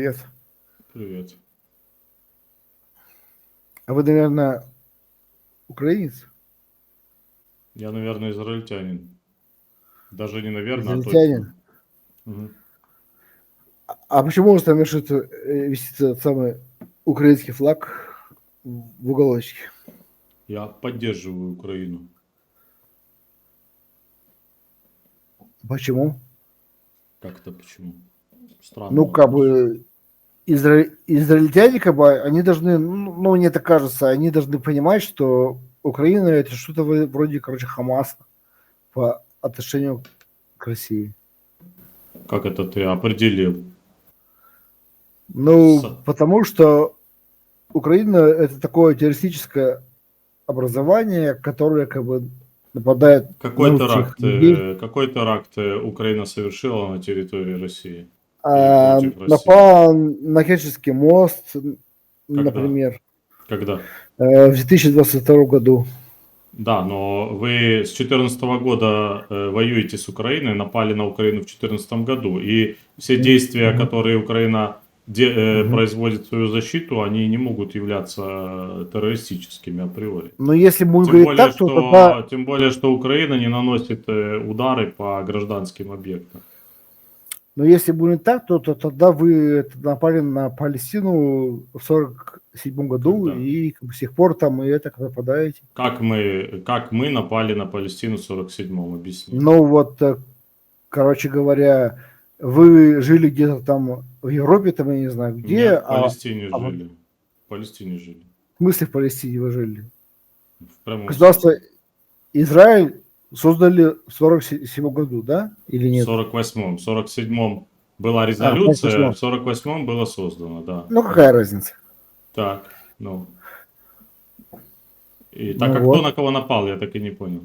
Привет. Привет. А вы, наверное, украинец? Я, наверное, израильтянин. Даже не наверное, Израильтянин? а точно. Мгм. А почему у вас там вешается, э, висит этот самый украинский флаг в уголочке? Я поддерживаю Украину. Почему? Как это почему? Странно. Ну, как бы, изра- израильтяне, как бы, они должны, ну, ну, мне так кажется, они должны понимать, что Украина это что-то вро- вроде, короче, Хамаса по отношению к России. Как это ты определил? Ну, С- потому что Украина это такое террористическое образование, которое как бы нападает Какой теракт, людей. э, какой теракт э, Украина совершила на территории России? А, напал на Керченский мост, например, Когда? э, в 2022 году. Да, но вы с 2014 года э, воюете с Украиной, напали на Украину в 2014 году, и все действия, которые Украина де- э, Мгм. производит свою защиту, они не могут являться э, террористическими априори. Но если будем Тем более, так, то что, тогда тем более, что Украина не наносит удары по гражданским объектам. Но если будем так, то, то тогда вы напали на Палестину в 47 году Когда? и с тех пор там и это как нападаете. Как мы, как мы напали на Палестину в 47-м, объясни. Ну вот, э, короче говоря, вы жили где-то там в Европе, там я не знаю где, Нет, в а Палестине а жили. В Палестине жили. в смысле в Палестине вы жили? В прямом Государство Израиль создали в 47 году, да? Или В нет? 48-м. В 47-м была резолюция, 48-м. в 48-м было создано, да. Ну какая разница? Так, ну. И Ну так как вот. кто на кого напал, я так и не понял.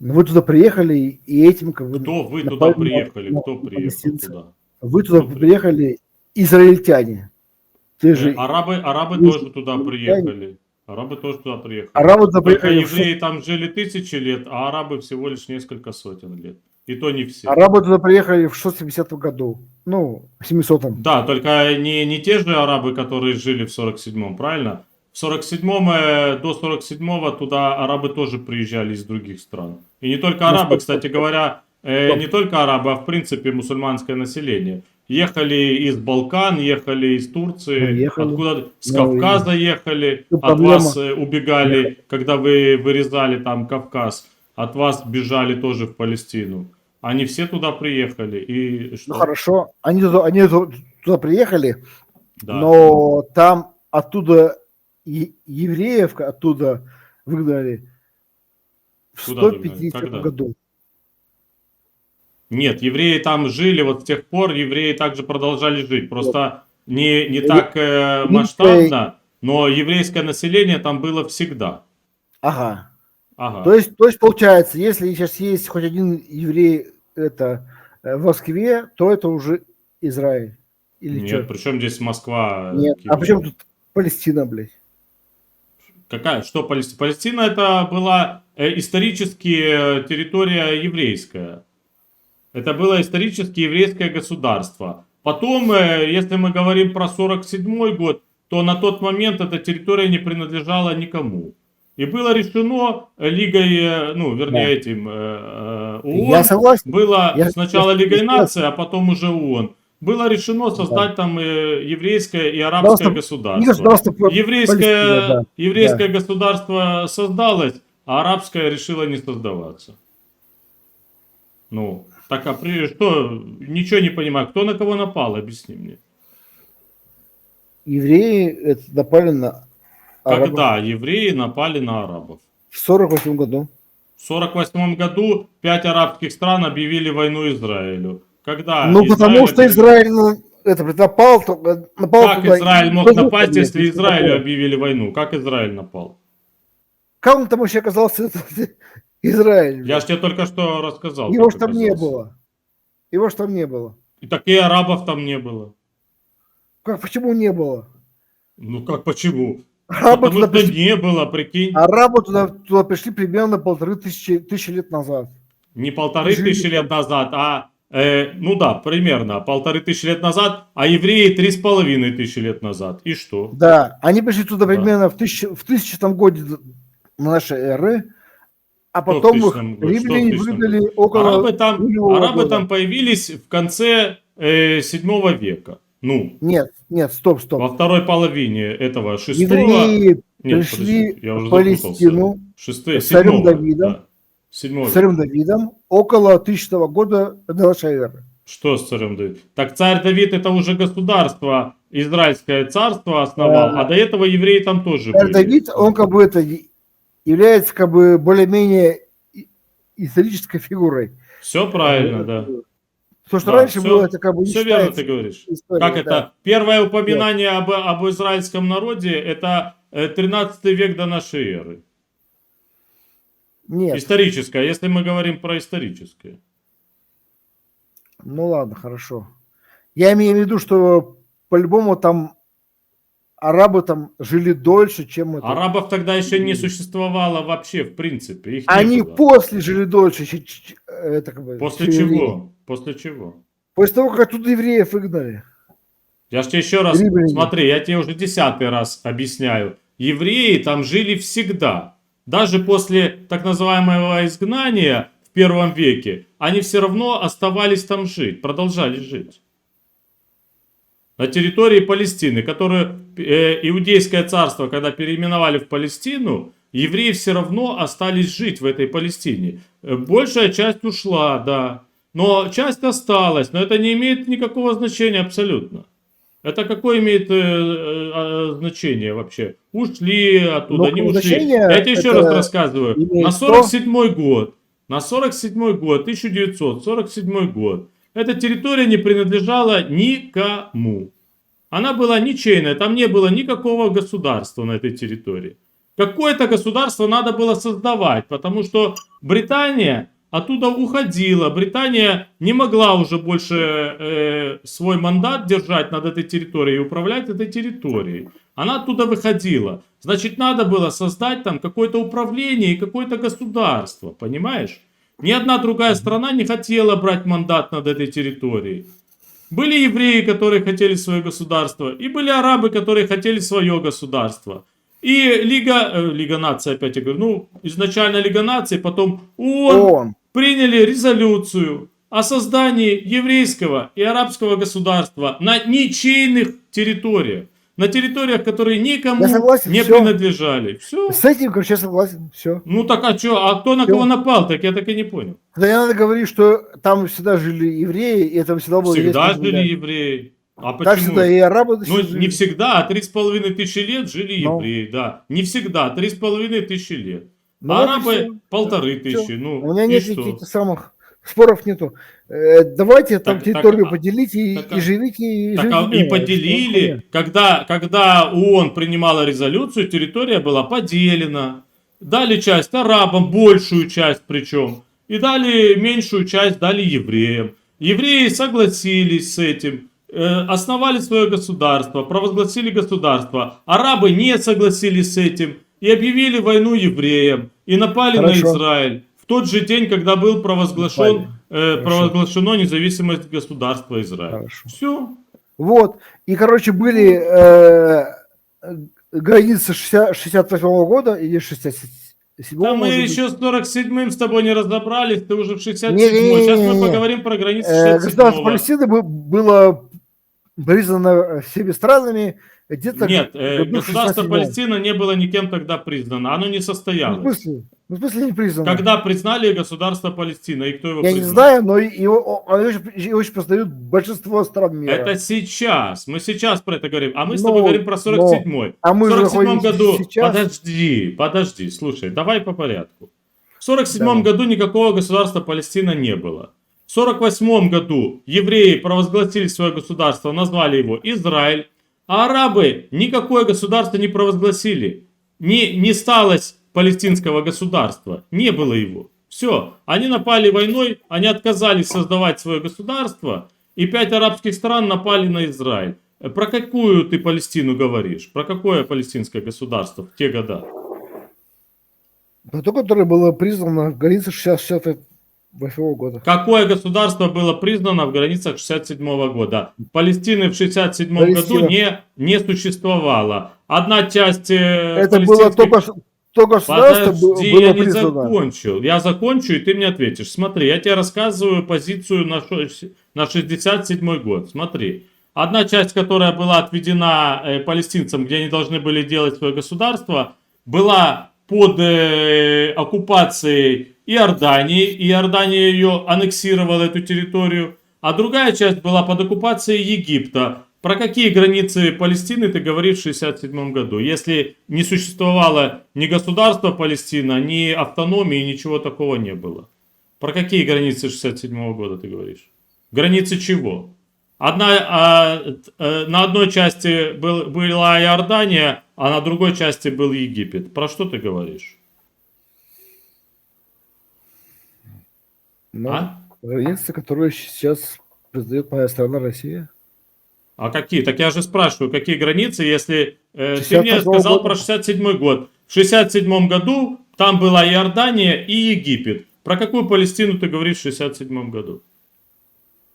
Ну, вы туда приехали и этим как бы... Кто вы туда приехали? на Кто приехал туда? Вы туда кто приехали израильтяне. Ты Э, же... Арабы, арабы вы тоже туда приехали. Арабы тоже туда приехали. Арабы туда приехали... евреи там жили тысячи лет, а арабы всего лишь несколько сотен лет. И то не все. Арабы туда приехали в 650 году. Ну, в 700 Да, только не, не те же арабы, которые жили в 47-м, правильно? В 47-м, э, до 47-го туда арабы тоже приезжали из других стран. И не только Ну, арабы, стоп, кстати говоря, э, Стоп. не только арабы, а в принципе мусульманское население. Ехали из Балкан, ехали из Турции, Ну, ехали. откуда с Ну, и- Кавказа ехали, Ну, от проблема. вас э, убегали, когда вы вырезали там Кавказ, от вас бежали тоже в Палестину. Они все туда приехали. И что? Ну хорошо, они туда, они ту- туда приехали, Да. но там оттуда евреев оттуда выгнали в Куда выгнали? 150 Когда? году. Нет, евреи там жили, вот с тех пор евреи также продолжали жить. Просто не, не так э, масштабно, но еврейское население там было всегда. Ага. Ага. То есть, то есть получается, если сейчас есть хоть один еврей это э, в Москве, то это уже Израиль. Или Нет, что? причем здесь Москва? Нет. какие- А причем тут Палестина, блядь? Какая? Что Палестина? Палестина это была э, исторически э, территория еврейская. Это было исторически еврейское государство. Потом, э, если мы говорим про 47 год, то на тот момент эта территория не принадлежала никому. И было решено э, Лигой, э, ну, вернее, Да. этим э, ООН, Я согласен. было Я- сначала Лигой я- наций, а потом уже ООН. Было решено создать там э, еврейское и арабское Просто государство. Па- Еврейское, да. еврейское государство создалось, а арабское решило не создаваться. Ну, так а при что? Ничего не понимаю. Кто на кого напал? Объясни мне. Евреи это напали на арабов Когда евреи напали на арабов? в 48 году. В 48 году пять арабских стран объявили войну Израилю. Когда ну, потому Израиль что объявил- Израиль ну, это напал, э, напал Как туда. Израиль мог Тоже, напасть, блядь, если Израилю напал. объявили войну? Как Израиль напал? Как он там вообще оказался, Израиль? Я же тебе только что рассказал. Его как ж там не было. Его ж там не было. И так и арабов там не было. Как, почему не было? Ну как, почему? Арабы Потому туда, что пришли, не было, прикинь. арабы туда, туда пришли примерно полторы тысячи, тысячи лет назад. Не полторы Жили тысячи лет назад, а э, ну да, примерно полторы тысячи лет назад, а евреи три с половиной тысячи лет назад. И что? Да, они пришли туда Да. примерно в, тысячу, в тысячном годе нашей эры, а потом их римляне выгнали около Арабы там, арабы года. там появились в конце э, седьмого века. Ну, Нет, нет, стоп, стоп. во второй половине этого шестого... Евреи Нет, пришли подожди, я уже в. Палестину Шестые, с царем Давидом. да. Седьмого с царем Давидом около тысячного года до нашей эры. Что с царем Давид? Так царь Давид это уже государство, Израильское царство основал, Да. а до этого евреи там тоже Царь были. Давид, он как бы это является как бы более-менее исторической фигурой. Все правильно, да. То, что Да, раньше всё- было, это как бы не Все верно ты говоришь. историей, Как да. это? Первое упоминание об, об израильском народе это э, 13 век до нашей эры. Нет, Историческое, если мы говорим про историческое. ну ладно, хорошо. Я имею в виду, что по-любому там арабы там жили дольше, чем это. Арабов тогда еще не существовало вообще, в принципе. Их Они было. после жили дольше, чем- это как бы, После чем евреи. чего? После чего? После того, как оттуда евреев выгнали. Я же тебе еще раз, Римляне. смотри, я тебе уже десятый раз объясняю. Евреи там жили всегда. Даже после так называемого изгнания в первом веке, они все равно оставались там жить, продолжали жить. На территории Палестины, которую э, Иудейское царство, когда переименовали в Палестину, евреи все равно остались жить в этой Палестине. Э, Большая часть ушла, да. Но часть осталась, но это не имеет никакого значения абсолютно. Это какое имеет э, э, а, значение вообще? Ушли оттуда, Ну, не ушли. Я тебе еще раз рассказываю. На то- 47 год, на 47 год, 1947 год, эта территория не принадлежала никому. Она была ничейная, там не было никакого государства на этой территории. Какое-то государство надо было создавать, потому что Британия оттуда уходила. Британия не могла уже больше э, свой мандат держать над этой территорией и управлять этой территорией. Она оттуда выходила. Значит, надо было создать там какое-то управление и какое-то государство, понимаешь? Ни одна другая страна не хотела брать мандат над этой территорией. Были евреи, которые хотели свое государство, и были арабы, которые хотели свое государство. И Лига, э, Лига наций, опять я говорю, ну, изначально Лига наций, потом ООН Он. приняли резолюцию о создании еврейского и арабского государства на ничейных территориях. На территориях, которые никому Я согласен, не всё. принадлежали. Все. С этим, короче, я согласен. Все. Ну так а что, а кто на Всё. кого напал, так я так и не понял. Тогда не надо говорить, что там всегда жили евреи, и это всегда было Всегда жили государство. евреи. А Так почему? всегда и арабы Ну, жили. не всегда, а три с половиной тысячи лет жили Ну. евреи, да. Не всегда, три с половиной тысячи лет. Ну арабы полторы тысячи. Ну, У меня нет никаких самых споров нету. Э, давайте там Так- территорию так, поделите и, так, и а- живите и Так, живите а, и мирно. поделили, когда, когда ООН принимала резолюцию, территория была поделена. Дали часть арабам, большую часть причем. И дали меньшую часть дали евреям. Евреи согласились с этим, э, основали свое государство, провозгласили государство. Арабы не согласились с этим и объявили войну евреям. И напали Хорошо. на Израиль. Тот же день, когда был провозглашен, э, провозглашено независимость государства Израиль. Хорошо. Все. Вот. И, короче, были э, границы 60, 68 года или 67 Да мы быть. еще с 47-м с тобой не разобрались, ты уже в 67-м. Не-не-не-не-не. Сейчас мы поговорим про границы Э, государство 67-го. Палестины бы- было признано всеми странами где-то Нет, э, государство 67-м. Палестина не было никем тогда признано, оно не Ну, в состоялось. смысле? Ну, в смысле не признано? Когда признали государство Палестина и кто его Я не признал? знаю, но его, его, еще признают большинство стран мира. Это сейчас, мы сейчас про это говорим, а мы с Но- тобой говорим про 47-й. а мы в же 47 находимся году, сейчас. подожди, подожди, слушай, давай по порядку. В 47 Давай. году никакого государства Палестина не было. В 48 году евреи провозгласили свое государство, назвали его Израиль, а арабы никакое государство не провозгласили. Не, не сталось палестинского государства, не было его. Все, они напали войной, они отказались создавать свое государство, и пять арабских стран напали на Израиль. Про какую ты Палестину говоришь? Про какое палестинское государство в те года? Но то, которое было признано в границах 60, 60 Восьмого года. Какое государство было признано в границах 67 года? Палестины в 67 Палестина. году не, не существовало. Одна часть... э, Это было только, то государство Подожди, было я не признано. закончил. Я закончу, и ты мне ответишь. Смотри, я тебе рассказываю позицию на, на 67 год. Смотри. Одна часть, которая была отведена э, палестинцам, где они должны были делать свое государство, была под э, оккупацией Иордании. И Иордания ее аннексировала, эту территорию. А другая часть была под оккупацией Египта. Про какие границы Палестины ты говоришь в 67 году? Если не существовало ни государства Палестина, ни автономии, ничего такого не было. Про какие границы 67 года ты говоришь? Границы чего? Одна, а, э, на одной части был, была Иордания, а на другой части был Египет. Про что ты говоришь? Ну, А? Границы, которые сейчас признает моя страна Россия. А какие? Так я же спрашиваю, какие границы, если э, ты мне 68 сказал года. про 67 год. В 67 году там была Иордания и Египет. Про какую Палестину ты говоришь в 67 году?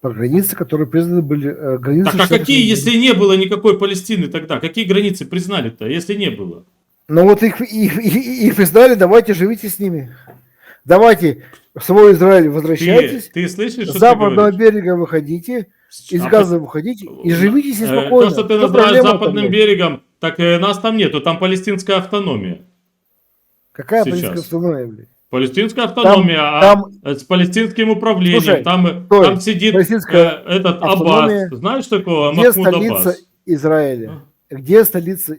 По границы, которые признаны были э, границы. Так а 67 какие, если не было никакой Палестины тогда? Какие границы признали-то, если не было? Ну вот их, их, их, их признали, давайте живите с ними. Давайте в свой Израиль Ты, возвращайтесь, ты слышишь, с западного ты говоришь? берега выходите, из А Газа выходите и живите себе Э, спокойно. То, что ты называешь западным там? берегом, так э, нас там нету, там палестинская автономия. Какая сейчас? политика автономия, блядь? Палестинская автономия, а там- э, с палестинским управлением. Слушай, там, э, стой, там сидит палестинская э, этот. Аббас. Знаешь такого? Где Махмуд столица Аббас. Израиля? Где столица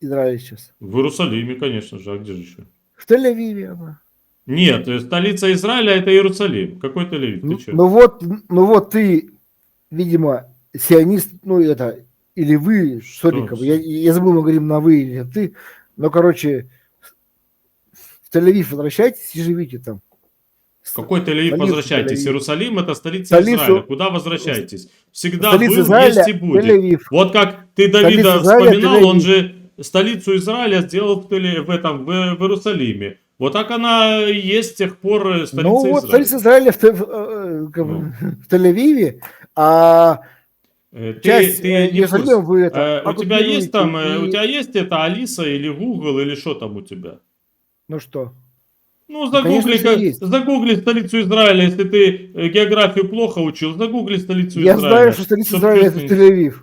Израиля сейчас? В Иерусалиме, конечно же. А где же еще? В Тель-Авиве она. Нет, э, столица Израиля это Иерусалим. Какой? Ты Ну, чё? ну вот, ну вот ты, видимо, сионист, ну это, или вы, Что? сори, как бы, я, я забыл, мы говорим на вы или ты, но, короче, в Тель-Авив возвращайтесь и живите там. Какой Тель-Авив возвращайтесь? Иерусалим это столица Столицу- Израиля. Куда возвращайтесь? Всегда Столица был, Израиля, есть и будет. Вот как ты Давида Столица Израиля, вспоминал, он Тель-Авив. же столицу Израиля сделал в, Теле- в этом в, в Иерусалиме. Вот так она и есть с тех пор э, столица Ну вот Израиля. столица Израиля в, в, э, как Ну. в Тель-Авиве, а Э, Ты, часть ты не Иерусалима вы это Э, у тебя есть там, э, у и- тебя есть это Алиса или Google или что там у тебя? Ну что? Ну, конечно, загугли, всё как- есть. загугли столицу Израиля, если ты географию плохо учил, загугли столицу Я Израиля. знаю, что столица Израиля это ты-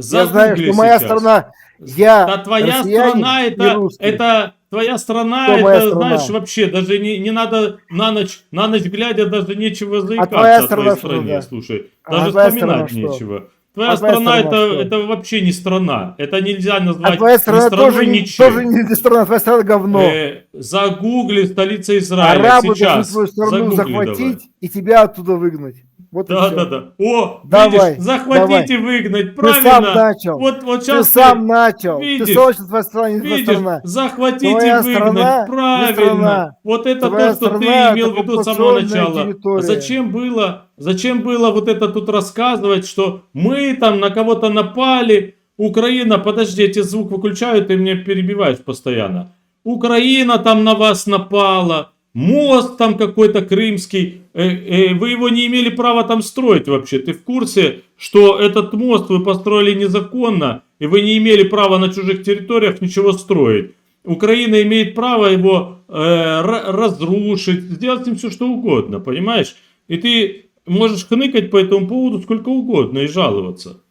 Тель-Авив. Я знаю, Загугли что моя сейчас. страна, я Да твоя страна это, это твоя страна, Кто это страна? знаешь вообще даже не, не надо на ночь на ночь глядя даже нечего заикаться твоя о твоей страна что стране, тогда? слушай, А даже твоя вспоминать страна что? нечего. Твоя А страна страна это, что? это вообще не страна, это нельзя назвать А твоя страна ни страной, тоже, не- ничем. тоже не страна, твоя страна говно. Э, загугли столица Израиля Арабы сейчас. должны свою страну Загугли захватить и тебя оттуда выгнать. Вот и Да, да, да. О, Давай, видишь, захватить и выгнать, Ты правильно. сам начал. Вот, вот ты сейчас сам начал. видишь, ты твоя страна, не Видишь, страна. захватить Твоя и выгнать, страна правильно. страна. Вот это Твоя то, что ты страна имел в виду с самого начала. территория. Зачем было, зачем было вот это тут рассказывать, что мы там на кого-то напали, Украина, подожди, я тебе звук выключаю, ты меня перебиваешь постоянно. Украина там на вас напала, мост там какой-то крымский, э, э, вы его не имели права там строить вообще. Ты в курсе, что этот мост вы построили незаконно, и вы не имели права на чужих территориях ничего строить. Украина имеет право его э, ра- разрушить, сделать с ним все что угодно, понимаешь? И ты можешь хныкать по этому поводу сколько угодно и жаловаться.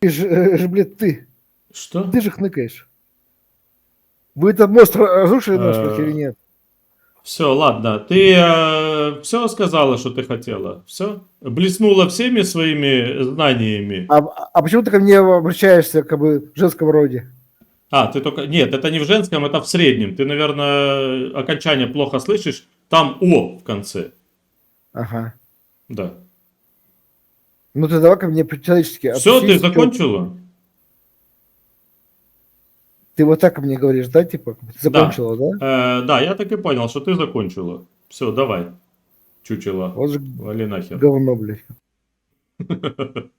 Ты же, э, же, блядь, ты. Что? Ты же хныкаешь. Вы этот мост ра- разрушили Э, или нет? Все, ладно. Ты все сказала, что ты хотела? Все? Блеснула всеми своими знаниями? А, а почему ты ко мне обращаешься как бы в женском роде? А, ты только... Нет, это не в женском, это в среднем. Ты, наверное, окончание плохо слышишь. Там О в конце. Ага. Да. Ну ты давай ко мне по-человечески. Все, ты закончила? Ты вот так мне говоришь, да, типа? Ты Да. закончила, да? Э, да, я так и понял, что ты закончила. Все, давай. Чучело. Вот же Вали нахер. говно, блядь.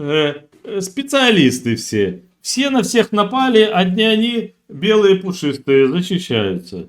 Э, э, специалисты все. Все на всех напали, одни они белые пушистые защищаются.